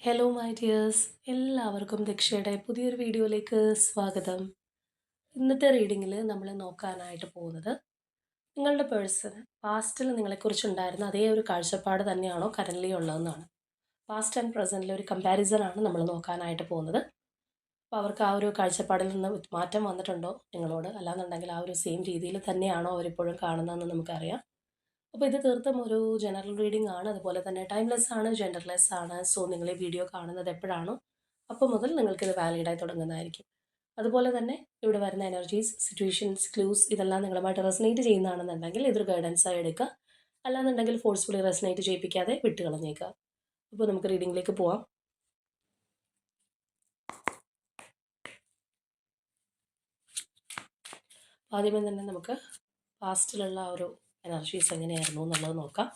Hello my dears എല്ലാവർക്കും ദക്ഷയുടെ പുതിയൊരു വീഡിയോയിലേക്ക് സ്വാഗതം. ഇന്നത്തെ റീഡിങ്ങിൽ നമ്മൾ നോക്കാനായിട്ട് പോകുന്നത് നിങ്ങളുടെ പേഴ്സൺ പാസ്റ്റിൽ നിങ്ങളെക്കുറിച്ചുണ്ടായിരുന്ന അതേ ഒരു കാഴ്ചപ്പാട് തന്നെയാണോ കറന്റ്ലി ഉള്ളതെന്നാണ്. പാസ്റ്റ് ആൻഡ് പ്രസന്റിലെ ഒരു കമ്പാരിസൺ ആണ് നമ്മൾ നോക്കാനായിട്ട് പോകുന്നത്. അപ്പോൾ അവർക്ക് ആ ഒരു കാഴ്ചപ്പാടിൽ നിന്ന് മാറ്റം വന്നിട്ടുണ്ടോ നിങ്ങളോട്? അല്ലാന്നുണ്ടെങ്കിൽ ആ ഒരു സെയിം രീതിയിൽ തന്നെയാണോ അവരിപ്പോഴും കാണുന്നതെന്ന് നമുക്കറിയാം. അപ്പോൾ ഇത് തീർത്തും ഒരു ജനറൽ റീഡിംഗ് ആണ്. അതുപോലെ തന്നെ ടൈംലെസ് ആണ് ജെൻഡർലെസ് ആണ്. സോ നിങ്ങൾ ഈ വീഡിയോ കാണുന്നത് എപ്പോഴാണോ അപ്പോൾ മുതൽ നിങ്ങൾക്കിത് വാലിഡായി തുടങ്ങുന്നതായിരിക്കും. അതുപോലെ തന്നെ ഇവിടെ വരുന്ന എനർജീസ് സിറ്റുവേഷൻസ് ക്ലൂസ് ഇതെല്ലാം നിങ്ങളുമായിട്ട് റെസനേറ്റ് ചെയ്യുന്നതാണെന്നുണ്ടെങ്കിൽ ഇതൊരു ഗൈഡൻസായി എടുക്കുക. അല്ലാന്നുണ്ടെങ്കിൽ ഫോഴ്സ്ഫുള്ളി റെസനേറ്റ് ചെയ്യിപ്പിക്കാതെ വിട്ട് കളഞ്ഞേക്കുക അപ്പോൾ നമുക്ക് റീഡിംഗിലേക്ക് പോവാം. ആദ്യമേ തന്നെ നമുക്ക് പാസ്റ്റിലുള്ള ഒരു എനർജീസ് എങ്ങനെയായിരുന്നു എന്നുള്ളത് നോക്കാം.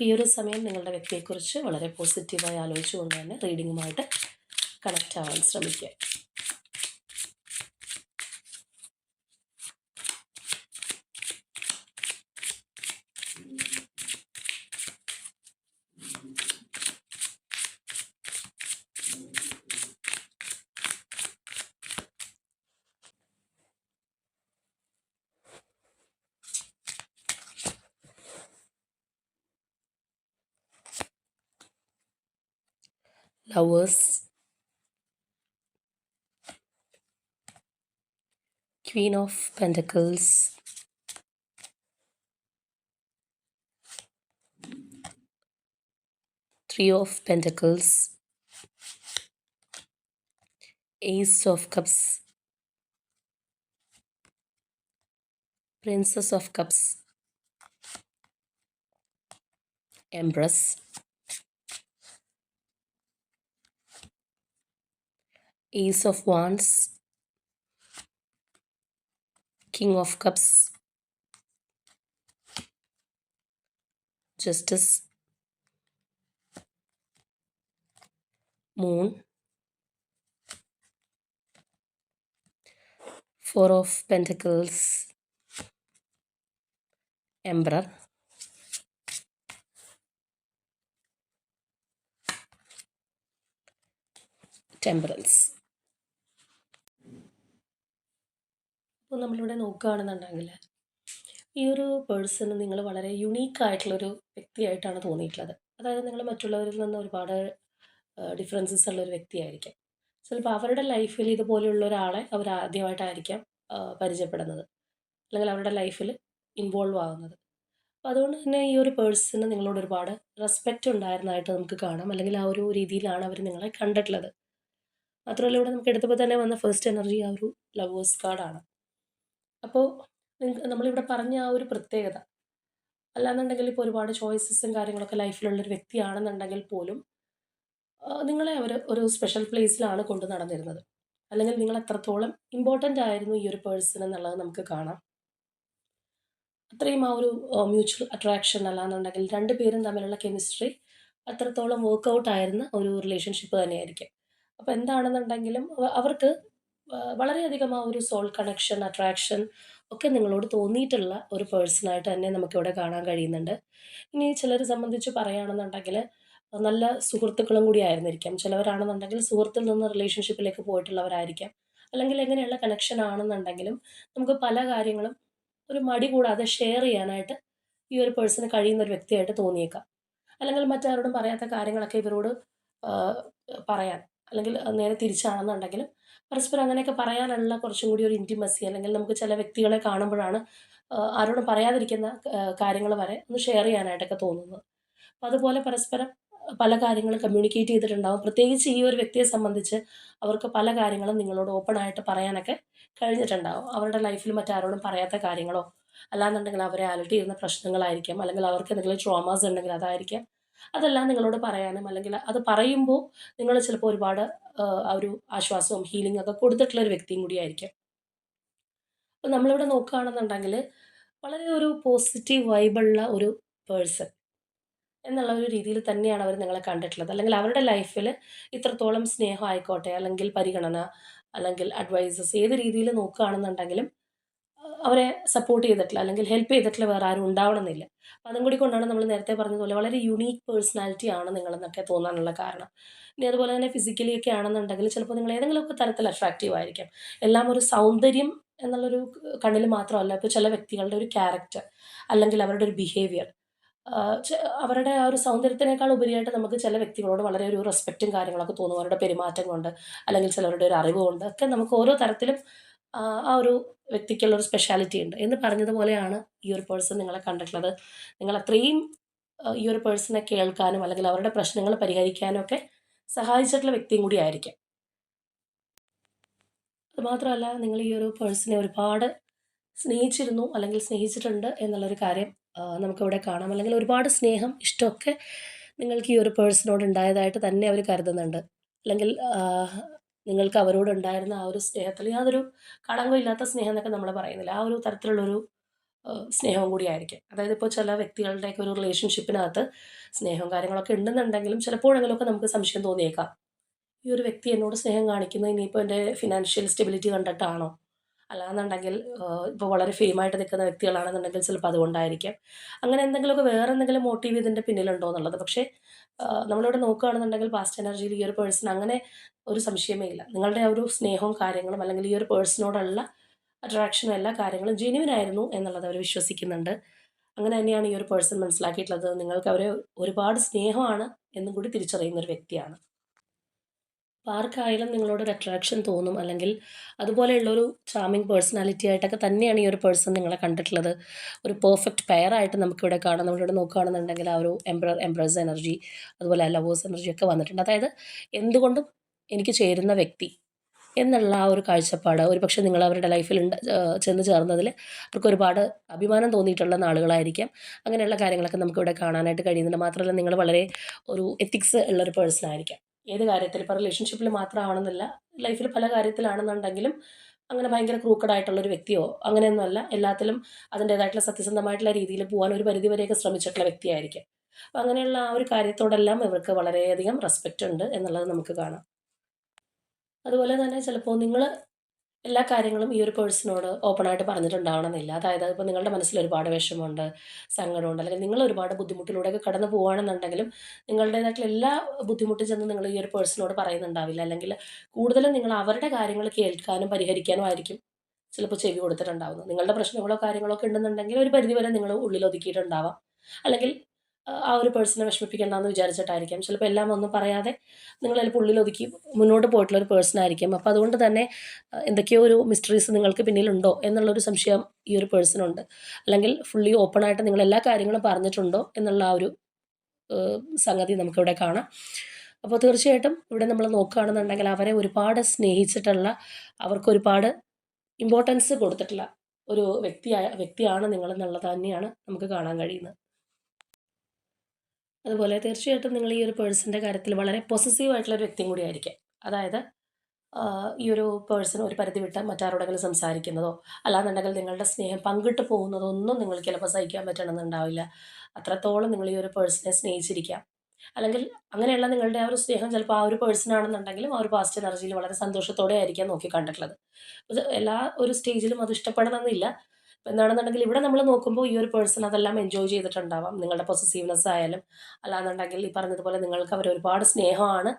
ഈ ഒരു സമയം നിങ്ങളുടെ വ്യക്തിയെക്കുറിച്ച് വളരെ പോസിറ്റീവായി ആലോചിച്ചുകൊണ്ട് തന്നെ റീഡിങ്ങുമായിട്ട് കണക്റ്റ് ആവാൻ ശ്രമിക്കുക. Lovers queen of pentacles. Three of pentacles. Ace of cups. Princess of cups. Empress Ace of Wands, King of Cups, Justice, Moon, Four of Pentacles, Emperor, Temperance. അപ്പോൾ നമ്മളിവിടെ നോക്കുകയാണെന്നുണ്ടെങ്കിൽ ഈ ഒരു പേഴ്സണ് നിങ്ങൾ വളരെ യുണീക്കായിട്ടുള്ളൊരു വ്യക്തിയായിട്ടാണ് തോന്നിയിട്ടുള്ളത്. അതായത് നിങ്ങൾ മറ്റുള്ളവരിൽ നിന്ന് ഒരുപാട് ഡിഫറൻസസ് ഉള്ള ഒരു വ്യക്തിയായിരിക്കാം. ചിലപ്പോൾ അവരുടെ ലൈഫിൽ ഇതുപോലെയുള്ള ഒരാളെ അവർ ആദ്യമായിട്ടായിരിക്കാം പരിചയപ്പെടുന്നത്. അല്ലെങ്കിൽ അവരുടെ ലൈഫിൽ ഇൻവോൾവ് ആകുന്നത് അപ്പോൾ അതുകൊണ്ട് തന്നെ ഈ ഒരു പേഴ്സണ് നിങ്ങളോട് ഒരുപാട് റെസ്പെക്റ്റ് ഉണ്ടായിരുന്നതായിട്ട് നമുക്ക് കാണാം. അല്ലെങ്കിൽ ആ ഒരു രീതിയിലാണ് അവർ നിങ്ങളെ കണ്ടിട്ടുള്ളത്. മാത്രമല്ല ഇവിടെ നമുക്ക് എടുത്തപ്പോൾ തന്നെ വന്ന ഫസ്റ്റ് എനർജി ആ ഒരു ലവേഴ്സ് കാർഡാണ് അപ്പോൾ നമ്മളിവിടെ പറഞ്ഞ ആ ഒരു പ്രത്യേകത. അല്ലാന്നുണ്ടെങ്കിൽ ഇപ്പോൾ ഒരുപാട് ചോയ്സസും കാര്യങ്ങളൊക്കെ ലൈഫിലുള്ളൊരു വ്യക്തിയാണെന്നുണ്ടെങ്കിൽ പോലും നിങ്ങളെ അവർ ഒരു സ്പെഷ്യൽ പ്ലേസിലാണ് കൊണ്ട് നടന്നിരുന്നത്. അല്ലെങ്കിൽ നിങ്ങൾ എത്രത്തോളം ഇമ്പോർട്ടന്റ് ആയിരുന്നു ഈ ഒരു പേഴ്സൺ എന്നുള്ളത് നമുക്ക് കാണാം. അത്രയും ആ ഒരു മ്യൂച്വൽ അട്രാക്ഷൻ അല്ലാന്നുണ്ടെങ്കിൽ രണ്ട് പേരും തമ്മിലുള്ള കെമിസ്ട്രി അത്രത്തോളം വർക്കൗട്ട് ആയിരുന്ന ഒരു റിലേഷൻഷിപ്പ് തന്നെയായിരിക്കും. അപ്പോൾ എന്താണെന്നുണ്ടെങ്കിലും അവർക്ക് വളരെയധികം ആ ഒരു സോൾ കണക്ഷൻ അട്രാക്ഷൻ ഒക്കെ നിങ്ങളോട് തോന്നിയിട്ടുള്ള ഒരു പേഴ്സണായിട്ട് തന്നെ നമുക്കിവിടെ കാണാൻ കഴിയുന്നുണ്ട്. ഇനി ചിലരെ സംബന്ധിച്ച് പറയുകയാണെന്നുണ്ടെങ്കിൽ നല്ല സുഹൃത്തുക്കളും കൂടി ആയിരുന്നിരിക്കാം. ചിലവരാണെന്നുണ്ടെങ്കിൽ സുഹൃത്തിൽ നിന്ന് റിലേഷൻഷിപ്പിലേക്ക് പോയിട്ടുള്ളവരായിരിക്കാം. അല്ലെങ്കിൽ എങ്ങനെയുള്ള കണക്ഷൻ ആണെന്നുണ്ടെങ്കിലും നമുക്ക് പല കാര്യങ്ങളും ഒരു മടി കൂടാതെ ഷെയർ ചെയ്യാനായിട്ട് ഈ ഒരു പേഴ്സണ് കഴിയുന്ന ഒരു വ്യക്തിയായിട്ട് തോന്നിയേക്കാം. അല്ലെങ്കിൽ മറ്റാരോടും പറയാത്ത കാര്യങ്ങളൊക്കെ ഇവരോട് പറയാൻ അല്ലെങ്കിൽ നേരെ തിരിച്ചാണെന്നുണ്ടെങ്കിലും പരസ്പരം അങ്ങനെയൊക്കെ പറയാനുള്ള കുറച്ചും കൂടി ഒരു ഇന്റിമസി അല്ലെങ്കിൽ നമുക്ക് ചില വ്യക്തികളെ കാണുമ്പോഴാണ് ആരോടും പറയാതിരിക്കുന്ന കാര്യങ്ങൾ വരെ ഒന്ന് ഷെയർ ചെയ്യാനായിട്ടൊക്കെ തോന്നുന്നത്. അപ്പോൾ അതുപോലെ പരസ്പരം പല കാര്യങ്ങളും കമ്മ്യൂണിക്കേറ്റ് ചെയ്തിട്ടുണ്ടാവും. പ്രത്യേകിച്ച് ഈ ഒരു വ്യക്തിയെ സംബന്ധിച്ച് അവർക്ക് പല കാര്യങ്ങളും നിങ്ങളോട് ഓപ്പൺ ആയിട്ട് പറയാനൊക്കെ കഴിഞ്ഞിട്ടുണ്ടാവും. അവരുടെ ലൈഫിൽ മറ്റാരോടും പറയാത്ത കാര്യങ്ങളോ അല്ലാന്നുണ്ടെങ്കിൽ അവരെ അലട്ടി ചെയ്യുന്ന പ്രശ്നങ്ങളായിരിക്കാം. അല്ലെങ്കിൽ അവർക്ക് എന്തെങ്കിലും ട്രോമാസ് ഉണ്ടെങ്കിൽ അതായിരിക്കാം. അതെല്ലാം നിങ്ങളോട് പറയാനും അല്ലെങ്കിൽ അത് പറയുമ്പോൾ നിങ്ങൾ ചിലപ്പോൾ ഒരുപാട് ഒരു ആശ്വാസവും ഹീലിംഗ് ഒക്കെ കൊടുത്തിട്ടുള്ള ഒരു വ്യക്തിയും കൂടിയായിരിക്കും അപ്പം നമ്മളിവിടെ നോക്കുകയാണെന്നുണ്ടെങ്കിൽ വളരെ ഒരു പോസിറ്റീവ് വൈബുള്ള ഒരു പേഴ്സൺ എന്നുള്ള ഒരു രീതിയിൽ തന്നെയാണ് അവർ നിങ്ങളെ കണ്ടിട്ടുള്ളത്. അല്ലെങ്കിൽ അവരുടെ ലൈഫിൽ ഇത്രത്തോളം സ്നേഹം ആയിക്കോട്ടെ അല്ലെങ്കിൽ പരിഗണന അല്ലെങ്കിൽ അഡ്വൈസസ് ഏത് രീതിയിൽ നോക്കുകയാണെന്നുണ്ടെങ്കിലും അവരെ സപ്പോർട്ട് ചെയ്തിട്ടില്ല അല്ലെങ്കിൽ ഹെൽപ്പ് ചെയ്തിട്ടില്ല വേറെ ആരും ഉണ്ടാവണമെന്നില്ല. അപ്പം അതും കൂടി കൊണ്ടാണ് നമ്മൾ നേരത്തെ പറഞ്ഞതുപോലെ വളരെ യുണീക്ക് പേഴ്സണാലിറ്റി ആണ് നിങ്ങളെന്നൊക്കെ തോന്നാനുള്ള കാരണം. ഇനി അതുപോലെ തന്നെ ഫിസിക്കലി ഒക്കെ ആണെന്നുണ്ടെങ്കിൽ ചിലപ്പോൾ നിങ്ങൾ ഏതെങ്കിലുമൊക്കെ തരത്തിൽ അട്രാക്റ്റീവ് ആയിരിക്കാം. എല്ലാം ഒരു സൗന്ദര്യം എന്നുള്ളൊരു കണ്ണിൽ മാത്രമല്ല ഇപ്പോൾ ചില വ്യക്തികളുടെ ഒരു ക്യാരക്ടർ അല്ലെങ്കിൽ അവരുടെ ഒരു ബിഹേവിയർ അവരുടെ ആ ഒരു സൗന്ദര്യത്തിനേക്കാൾ ഉപരിയായിട്ട് നമുക്ക് ചില വ്യക്തികളോട് വളരെ ഒരു റെസ്പെക്റ്റും കാര്യങ്ങളൊക്കെ തോന്നും. അവരുടെ പെരുമാറ്റം കൊണ്ട് അല്ലെങ്കിൽ ചിലവരുടെ ഒരു അറിവ് കൊണ്ട് ഒക്കെ നമുക്ക് ഓരോ തരത്തിലും ആ ഒരു വ്യക്തിക്കുള്ള ഒരു സ്പെഷ്യാലിറ്റി ഉണ്ട്. എന്ന് പറഞ്ഞതുപോലെയാണ് ഈ ഒരു പേഴ്സൺ നിങ്ങളെ കണ്ടിട്ടുള്ളത്. നിങ്ങൾ അത്രയും ഈ ഒരു പേഴ്സണെ കേൾക്കാനും അല്ലെങ്കിൽ അവരുടെ പ്രശ്നങ്ങൾ പരിഹരിക്കാനും ഒക്കെ സഹായിച്ചിട്ടുള്ള വ്യക്തിയും കൂടി ആയിരിക്കാം. അതുമാത്രമല്ല നിങ്ങൾ ഈ ഒരു പേഴ്സണെ ഒരുപാട് സ്നേഹിച്ചിരുന്നു അല്ലെങ്കിൽ സ്നേഹിച്ചിട്ടുണ്ട് എന്നുള്ളൊരു കാര്യം നമുക്കിവിടെ കാണാം. അല്ലെങ്കിൽ ഒരുപാട് സ്നേഹം ഇഷ്ടമൊക്കെ നിങ്ങൾക്ക് ഈ ഒരു പേഴ്സണോട് ഉണ്ടായതായിട്ട് തന്നെ അവർ കരുതുന്നുണ്ട്. അല്ലെങ്കിൽ നിങ്ങൾക്ക് അവരോട് ഉണ്ടായിരുന്ന ആ ഒരു സ്നേഹത്തിൽ യാതൊരു കളങ്കവും ഇല്ലാത്ത സ്നേഹം എന്നൊക്കെ നമ്മൾ പറയുന്നില്ല. ആ ഒരു തരത്തിലുള്ളൊരു സ്നേഹവും കൂടി ആയിരിക്കും. അതായത് ഇപ്പോൾ ചില വ്യക്തികളുടെയൊക്കെ ഒരു റിലേഷൻഷിപ്പിനകത്ത് സ്നേഹവും കാര്യങ്ങളൊക്കെ ഉണ്ടെന്നുണ്ടെങ്കിലും ചിലപ്പോഴെങ്കിലുമൊക്കെ നമുക്ക് സംശയം തോന്നിയേക്കാം. ഈ ഒരു വ്യക്തി എന്നോട് സ്നേഹം കാണിക്കുന്നത് ഇനിയിപ്പോൾ എന്റെ ഫിനാൻഷ്യൽ സ്റ്റെബിലിറ്റി കണ്ടിട്ടാണോ? അല്ലാന്നുണ്ടെങ്കിൽ ഇപ്പോൾ വളരെ ഫെയിമായിട്ട് നിൽക്കുന്ന വ്യക്തികളാണെന്നുണ്ടെങ്കിൽ ചിലപ്പോൾ അതുകൊണ്ടായിരിക്കാം. അങ്ങനെ എന്തെങ്കിലുമൊക്കെ വേറെ എന്തെങ്കിലും മോട്ടീവ് ഇതിന്റെ പിന്നിലുണ്ടോ എന്നുള്ളത്. പക്ഷേ നമ്മളിവിടെ നോക്കുകയാണെന്നുണ്ടെങ്കിൽ പാസ്റ്റ് എനർജിയിൽ ഈ ഒരു പേഴ്സൺ അങ്ങനെ ഒരു സംശയമേ ഇല്ല. നിങ്ങളുടെ ഒരു സ്നേഹവും കാര്യങ്ങളും അല്ലെങ്കിൽ ഈ ഒരു പേഴ്സണോടുള്ള അട്രാക്ഷനും എല്ലാ കാര്യങ്ങളും ജെന്യുവൻ ആയിരുന്നു എന്നുള്ളത് അവർ വിശ്വസിക്കുന്നുണ്ട്. അങ്ങനെ തന്നെയാണ് ഈ ഒരു പേഴ്സൺ മനസ്സിലാക്കിയിട്ടുള്ളത്. നിങ്ങൾക്ക് അവരെ ഒരുപാട് സ്നേഹമാണ് എന്നും കൂടി തിരിച്ചറിയുന്ന ഒരു വ്യക്തിയാണ്. അപ്പോൾ നിങ്ങളോട് ഒരു അട്രാക്ഷൻ തോന്നും. അല്ലെങ്കിൽ അതുപോലെയുള്ളൊരു ചാമിങ് പേഴ്സണാലിറ്റി ആയിട്ടൊക്കെ തന്നെയാണ് ഈ ഒരു പേഴ്സൺ നിങ്ങളെ കണ്ടിട്ടുള്ളത്. ഒരു പെർഫെക്റ്റ് പെയർ ആയിട്ട് നമുക്കിവിടെ കാണാം. നമ്മളിവിടെ നോക്കുകയാണെന്നുണ്ടെങ്കിൽ ആ ഒരു എംബ്രർ എംബ്രേഴ്സ് എനർജി അതുപോലെ ലവേഴ്സ് എനർജി ഒക്കെ വന്നിട്ടുണ്ട്. അതായത് എന്തുകൊണ്ടും എനിക്ക് ചേരുന്ന വ്യക്തി എന്നുള്ള ആ ഒരു കാഴ്ചപ്പാട് ഒരു പക്ഷേ നിങ്ങൾ അവരുടെ ലൈഫിൽ ഉണ്ട് ചെന്ന് ചേർന്നതിൽ അവർക്ക് ഒരുപാട് അഭിമാനം തോന്നിയിട്ടുള്ള നാളുകളായിരിക്കാം. അങ്ങനെയുള്ള കാര്യങ്ങളൊക്കെ നമുക്കിവിടെ കാണാനായിട്ട് കഴിയുന്നുണ്ട്. മാത്രമല്ല നിങ്ങൾ വളരെ ഒരു എത്തിക്സ് ഉള്ളൊരു പേഴ്സൺ ആയിരിക്കാം. ഏത് കാര്യത്തിൽ ഇപ്പോൾ റിലേഷൻഷിപ്പിൽ മാത്രമാണെന്നില്ല ലൈഫിൽ പല കാര്യത്തിലാണെന്നുണ്ടെങ്കിലും അങ്ങനെ ഭയങ്കര ക്രൂക്കഡ് ആയിട്ടുള്ളൊരു വ്യക്തിയോ അങ്ങനെയൊന്നുമല്ല. എല്ലാത്തിലും അതിന്റേതായിട്ടുള്ള സത്യസന്ധമായിട്ടുള്ള രീതിയിൽ പോകാൻ ഒരു പരിധിവരെയൊക്കെ ശ്രമിച്ചിട്ടുള്ള വ്യക്തിയായിരിക്കും. അപ്പം അങ്ങനെയുള്ള ആ ഒരു കാര്യത്തോടെല്ലാം ഇവർക്ക് വളരെയധികം റെസ്പെക്റ്റ് ഉണ്ട് എന്നുള്ളത് നമുക്ക് കാണാം. അതുപോലെ തന്നെ ചിലപ്പോൾ നിങ്ങൾ എല്ലാ കാര്യങ്ങളും ഈ ഒരു പേഴ്സണോട് ഓപ്പണായിട്ട് പറഞ്ഞിട്ടുണ്ടാവണമെന്നില്ല. അതായത് ഇപ്പോൾ നിങ്ങളുടെ മനസ്സിൽ ഒരുപാട് വിഷമമുണ്ട് സങ്കടമുണ്ട് അല്ലെങ്കിൽ നിങ്ങൾ ഒരുപാട് ബുദ്ധിമുട്ടിലൂടെയൊക്കെ കടന്നു പോവുകയാണെന്നുണ്ടെങ്കിലും നിങ്ങളുടേതായിട്ടുള്ള എല്ലാ ബുദ്ധിമുട്ടും ചെന്ന് നിങ്ങൾ ഈ ഒരു പേഴ്സണോട് പറയുന്നുണ്ടാവില്ല. അല്ലെങ്കിൽ കൂടുതലും നിങ്ങൾ അവരുടെ കാര്യങ്ങൾ കേൾക്കാനും പരിഹരിക്കാനും ആയിരിക്കും ചിലപ്പോൾ ചെവി കൊടുത്തിട്ടുണ്ടാവുന്നത്. നിങ്ങളുടെ പ്രശ്നങ്ങളോ കാര്യങ്ങളോ ഒക്കെ ഉണ്ടെന്നുണ്ടെങ്കിൽ ഒരു പരിധിവരെ നിങ്ങൾ ഉള്ളിൽ ഒതുക്കിയിട്ടുണ്ടാവാം. അല്ലെങ്കിൽ ആ ഒരു പേഴ്സണെ വിഷമിപ്പിക്കേണ്ടെന്ന് വിചാരിച്ചിട്ടായിരിക്കാം. ചിലപ്പോൾ എല്ലാം ഒന്നും പറയാതെ നിങ്ങൾ അതിൽ ഉള്ളിൽ ഒതുക്കി മുന്നോട്ട് പോയിട്ടുള്ള ഒരു പേഴ്സൺ ആയിരിക്കും. അപ്പോൾ അതുകൊണ്ട് തന്നെ എന്തൊക്കെയോ ഒരു മിസ്റ്ററീസ് നിങ്ങൾക്ക് പിന്നിലുണ്ടോ എന്നുള്ളൊരു സംശയം ഈ ഒരു പേഴ്സണുണ്ട് അല്ലെങ്കിൽ ഫുള്ളി ഓപ്പൺ ആയിട്ട് നിങ്ങൾ എല്ലാ കാര്യങ്ങളും പറഞ്ഞിട്ടുണ്ടോ എന്നുള്ള ആ ഒരു സംഗതി നമുക്കിവിടെ കാണാം. അപ്പോൾ തീർച്ചയായിട്ടും ഇവിടെ നമ്മൾ നോക്കുകയാണെന്നുണ്ടെങ്കിൽ അവരെ ഒരുപാട് സ്നേഹിച്ചിട്ടുള്ള അവർക്ക് ഒരുപാട് ഇമ്പോർട്ടൻസ് കൊടുത്തിട്ടുള്ള ഒരു വ്യക്തിയായ വ്യക്തിയാണ് നിങ്ങളെന്നുള്ളത് തന്നെയാണ് നമുക്ക് കാണാൻ കഴിയുന്നത്. അതുപോലെ തീർച്ചയായിട്ടും നിങ്ങൾ ഈ ഒരു പേഴ്സന്റെ കാര്യത്തിൽ വളരെ പൊസസീവ് ആയിട്ടുള്ള ഒരു വ്യക്തിയും കൂടി ആയിരിക്കാം. അതായത് ഈ ഒരു പേഴ്സൺ ഒരു പരിധി വിട്ട് മറ്റാരോടെങ്കിലും സംസാരിക്കുന്നതോ അല്ലാന്നുണ്ടെങ്കിൽ നിങ്ങളുടെ സ്നേഹം പങ്കിട്ട് പോകുന്നതോ ഒന്നും നിങ്ങൾ ചിലപ്പോൾ സഹിക്കാൻ പറ്റണമെന്നുണ്ടാവില്ല. അത്രത്തോളം നിങ്ങൾ ഈ ഒരു പേഴ്സണെ സ്നേഹിച്ചിരിക്കാം. അല്ലെങ്കിൽ അങ്ങനെയുള്ള നിങ്ങളുടെ ആ ഒരു സ്നേഹം ചിലപ്പോൾ ആ ഒരു പേഴ്സൺ ആണെന്നുണ്ടെങ്കിലും ആ ഒരു പാസ്റ്റ് എനർജിയിൽ വളരെ സന്തോഷത്തോടെ ആയിരിക്കാം നോക്കി കണ്ടിട്ടുള്ളത് എല്ലാ ഒരു സ്റ്റേജിലും അത് ഇഷ്ടപ്പെടണമെന്നില്ല. ഇപ്പം എന്താണെന്നുണ്ടെങ്കിൽ ഇവിടെ നമ്മൾ നോക്കുമ്പോൾ ഈ ഒരു പേഴ്സൺ അതെല്ലാം എൻജോയ് ചെയ്തിട്ടുണ്ടാവാം. നിങ്ങളുടെ പൊസസീവ്നെസ് ആയാലും അല്ലാന്നുണ്ടെങ്കിൽ ഈ പറഞ്ഞതുപോലെ നിങ്ങൾക്ക് അവർ ഒരുപാട് സ്നേഹമാണ്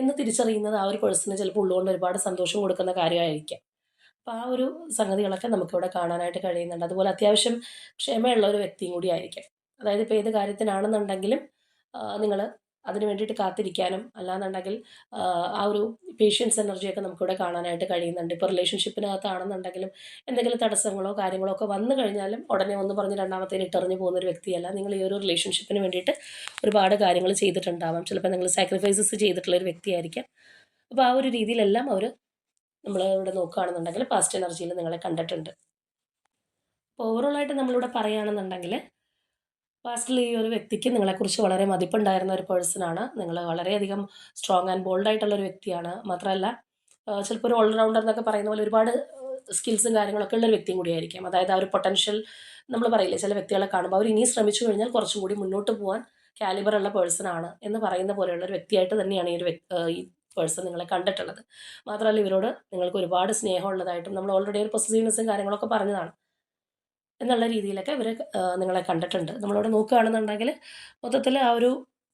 എന്ന് തിരിച്ചറിയുന്നത് ആ ഒരു പേഴ്സണ് ചിലപ്പോൾ ഉള്ളുകൊണ്ട് ഒരുപാട് സന്തോഷം കൊടുക്കുന്ന കാര്യമായിരിക്കാം. അപ്പോൾ ആ ഒരു സംഗതികളൊക്കെ നമുക്കിവിടെ കാണാനായിട്ട് കഴിയുന്നുണ്ട്. അതുപോലെ അത്യാവശ്യം ക്ഷമയുള്ള ഒരു വ്യക്തിയും കൂടി ആയിരിക്കാം. അതായത് ഇപ്പോൾ ഏത് കാര്യത്തിനാണെന്നുണ്ടെങ്കിലും നിങ്ങൾ അതിന് വേണ്ടിയിട്ട് കാത്തിരിക്കാനും അല്ലാന്നുണ്ടെങ്കിൽ ആ, ഒരു പേഷ്യൻസ് എനർജിയൊക്കെ നമുക്കിവിടെ കാണാനായിട്ട് കഴിയുന്നുണ്ട്. ഇപ്പോൾ റിലേഷൻഷിപ്പിനകത്താണെന്നുണ്ടെങ്കിലും എന്തെങ്കിലും തടസ്സങ്ങളോ കാര്യങ്ങളോ ഒക്കെ വന്നു കഴിഞ്ഞാലും ഉടനെ ഒന്ന് പറഞ്ഞ് രണ്ടാമത്തേന് ഇട്ടറിഞ്ഞ് പോകുന്ന ഒരു വ്യക്തിയല്ല. നിങ്ങൾ ഈ ഒരു റിലേഷൻഷിപ്പിന് വേണ്ടിയിട്ട് ഒരുപാട് കാര്യങ്ങൾ ചെയ്തിട്ടുണ്ടാവാം. ചിലപ്പോൾ നിങ്ങൾ സാക്രിഫൈസസ് ചെയ്തിട്ടുള്ള ഒരു വ്യക്തിയായിരിക്കാം. അപ്പോൾ ആ ഒരു രീതിയിലെല്ലാം അവർ നമ്മൾ ഇവിടെ നോക്കുകയാണെന്നുണ്ടെങ്കിൽ പാസ്റ്റ് എനർജിയിൽ നിങ്ങളെ കണ്ടിട്ടുണ്ട്. അപ്പോൾ ഓവറോളായിട്ട് നമ്മളിവിടെ പറയുകയാണെന്നുണ്ടെങ്കിൽ പാസ്റ്റിൽ ഈ ഒരു വ്യക്തിക്ക് നിങ്ങളെക്കുറിച്ച് വളരെ മതിപ്പുണ്ടായിരുന്ന ഒരു പേഴ്സണാണ് നിങ്ങൾ വളരെയധികം സ്ട്രോങ് ആൻഡ് ബോൾഡ് ആയിട്ടുള്ള ഒരു വ്യക്തിയാണ്. മാത്രമല്ല ചിലപ്പോൾ ഒരു ഓൾറൗണ്ടർ എന്നൊക്കെ പറയുന്ന പോലെ ഒരുപാട് സ്കിൽസും കാര്യങ്ങളൊക്കെ ഉള്ള ഒരു വ്യക്തിയും കൂടിയായിരിക്കാം അതായത് ആ ഒരു പൊട്ടൻഷ്യൽ നമ്മൾ പറയില്ലേ ചില വ്യക്തികളെ കാണുമ്പോൾ അവർ ഇനി ശ്രമിച്ചു കഴിഞ്ഞാൽ കുറച്ചും കൂടി മുന്നോട്ട് പോകാൻ കാലിബർ ഉള്ള പേഴ്സൺ ആണ് എന്ന് പറയുന്ന പോലെയുള്ള ഒരു വ്യക്തിയായിട്ട് തന്നെയാണ് ഈ ഒരു ഈ പേഴ്സൺ നിങ്ങളെ കണ്ടിട്ടുള്ളത്. മാത്രമല്ല ഇവരോട് നിങ്ങൾക്ക് ഒരുപാട് സ്നേഹമുള്ളതായിട്ടും നമ്മൾ ഓൾറെഡി ഒരു പൊസസീവ്നെസ്സും കാര്യങ്ങളൊക്കെ പറഞ്ഞതാണ്. എന്നുള്ള രീതിയിലൊക്കെ ഇവർ നിങ്ങളെ കണ്ടിട്ടുണ്ട്. നമ്മളവിടെ നോക്കുകയാണെന്നുണ്ടെങ്കിൽ മൊത്തത്തിൽ ആ ഒരു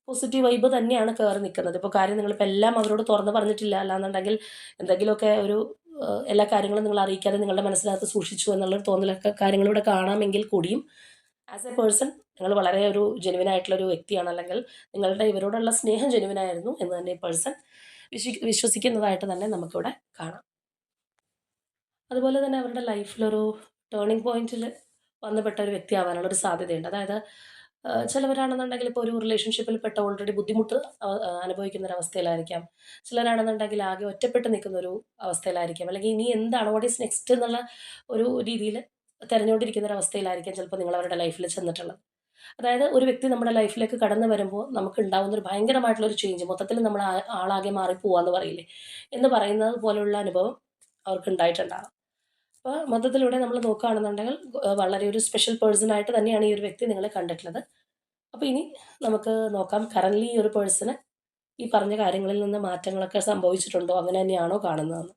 പോസിറ്റീവ് വൈബ് തന്നെയാണ് കയറി നിൽക്കുന്നത്. ഇപ്പോൾ കാര്യം നിങ്ങളിപ്പോൾ എല്ലാം അവരോട് തുറന്ന് പറഞ്ഞിട്ടില്ല. അല്ലാന്നുണ്ടെങ്കിൽ എന്തെങ്കിലുമൊക്കെ ഒരു എല്ലാ കാര്യങ്ങളും നിങ്ങൾ അറിയിക്കാതെ നിങ്ങളുടെ മനസ്സിനകത്ത് സൂക്ഷിച്ചു എന്നുള്ളൊരു തോന്നലൊക്കെ കാര്യങ്ങളിവിടെ കാണാമെങ്കിൽ കൂടിയും ആസ് എ പേഴ്സൺ നിങ്ങൾ വളരെ ഒരു ജെനുവിൻ ആയിട്ടുള്ള ഒരു വ്യക്തിയാണ്. അല്ലെങ്കിൽ നിങ്ങളുടെ ഇവരോടുള്ള സ്നേഹം ജെനുവിൻ ആയിരുന്നു എന്ന് തന്നെ പേഴ്സൺ വിശ്വ വിശ്വസിക്കുന്നതായിട്ട് തന്നെ നമുക്കിവിടെ കാണാം. അതുപോലെ തന്നെ അവരുടെ ലൈഫിലൊരു ടേണിംഗ് പോയിന്റിൽ വന്നുപെട്ട ഒരു വ്യക്തിയാവാനുള്ള ഒരു സാധ്യതയുണ്ട്. അതായത് ചിലവരാണെന്നുണ്ടെങ്കിൽ ഇപ്പോൾ ഒരു റിലേഷൻഷിപ്പിൽ പെട്ട ഓൾറെഡി ബുദ്ധിമുട്ട് അനുഭവിക്കുന്ന ഒരു അവസ്ഥയിലായിരിക്കാം ചിലരാണെന്നുണ്ടെങ്കിൽ ആകെ ഒറ്റപ്പെട്ട് നിൽക്കുന്ന ഒരു അവസ്ഥയിലായിരിക്കാം. അല്ലെങ്കിൽ ഇനി എന്താണ്? വാട്ട് ഈസ് നെക്സ്റ്റ് എന്നുള്ള ഒരു രീതിയിൽ തിരഞ്ഞുകൊണ്ടിരിക്കുന്ന ഒരു അവസ്ഥയിലായിരിക്കാം ചിലപ്പോൾ നിങ്ങൾ അവരുടെ ലൈഫിൽ ചെന്നിട്ടുള്ളത്. അതായത് ഒരു വ്യക്തി നമ്മുടെ ലൈഫിലേക്ക് കടന്നു വരുമ്പോൾ നമുക്ക് ഉണ്ടാകുന്ന ഒരു ഭയങ്കരമായിട്ടുള്ള ഒരു ചേഞ്ച് മൊത്തത്തിൽ നമ്മൾ ആളാകെ മാറിപ്പോവാന്ന് പറയില്ലേ? എന്ന് പറയുന്നത് പോലെയുള്ള അനുഭവം അവർക്ക് ഉണ്ടായിട്ടുണ്ടാകും അപ്പോൾ മൊത്തത്തിലൂടെ നമ്മൾ നോക്കുകയാണെന്നുണ്ടെങ്കിൽ വളരെ ഒരു സ്പെഷ്യൽ പേഴ്സൺ ആയിട്ട് തന്നെയാണ് ഈ ഒരു വ്യക്തി നിങ്ങളെ കണ്ടിട്ടുള്ളത്. അപ്പോൾ ഇനി നമുക്ക് നോക്കാം കറന്റ്ലി ഈ ഒരു പേഴ്സണ് ഈ പറഞ്ഞ കാര്യങ്ങളിൽ നിന്ന് മാറ്റങ്ങളൊക്കെ സംഭവിച്ചിട്ടുണ്ടോ? അങ്ങനെ തന്നെയാണോ കാണുന്നതെന്ന്.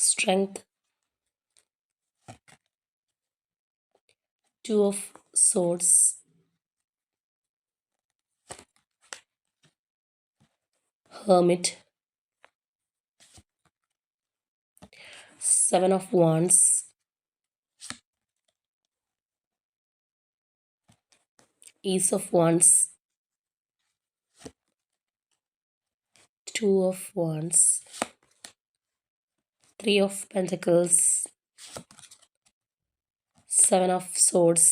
Strength two of swords. Hermit seven of wands. Ace of wands. Two of wands three of pentacles seven of swords